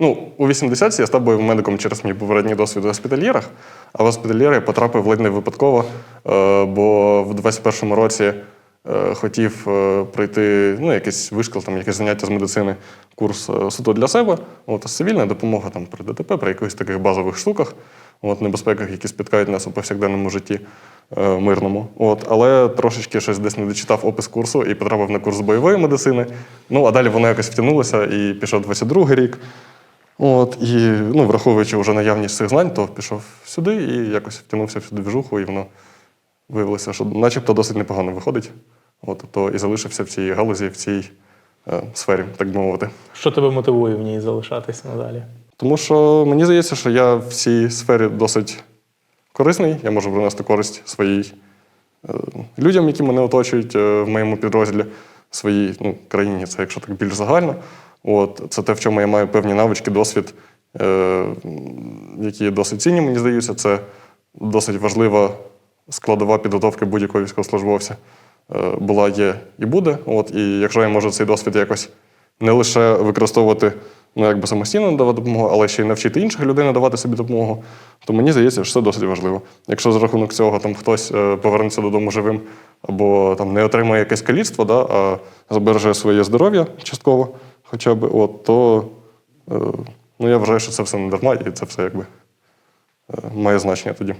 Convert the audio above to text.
Ну, у 80-ті я став бойовим медиком через мій попередній досвід у госпітальєрах, а в госпітальєри я потрапив ледь не випадково, е, бо в 21-му році е, хотів е, пройти ну, якийсь вишкіл, там, якесь заняття з медицини, курс суто для себе. От, цивільна допомога там, при ДТП, при якихось таких базових штуках, от, небезпеках, які спіткають нас у повсякденному житті мирному. От, але трошечки щось десь не дочитав опис курсу і потрапив на курс бойової медицини. Ну, а далі воно якось втягнулося і пішов 22-й рік. От, і ну, враховуючи вже наявність цих знань, то пішов сюди і якось втягнувся в цю двіжуху, і воно виявилося, що начебто досить непогано виходить. От, то і залишився в цій галузі, в цій е, сфері, так би мовити. Що тебе мотивує в ній залишатися надалі? Тому що мені здається, що я в цій сфері досить корисний, я можу принести користь своїй е, людям, які мене оточують е, в моєму підрозділі, своїй ну, країні, це якщо так більш загально. От, це те, в чому я маю певні навички, досвід, е, які досить цінні, мені здаються. Це досить важлива складова підготовки будь-якого військовослужбовця. Е, була, є і буде. От, і якщо я можу цей досвід якось не лише використовувати ну, якби самостійно надавати допомогу, але ще й навчити інших людей надавати собі допомогу, то мені здається, що це досить важливо. Якщо за рахунок цього там хтось е, повернеться додому живим або там не отримає якесь каліцтво, да, а збереже своє здоров'я частково, хоча б, от, то е, ну, я вважаю, що це все не дарма, і це все якби е, має значення тоді.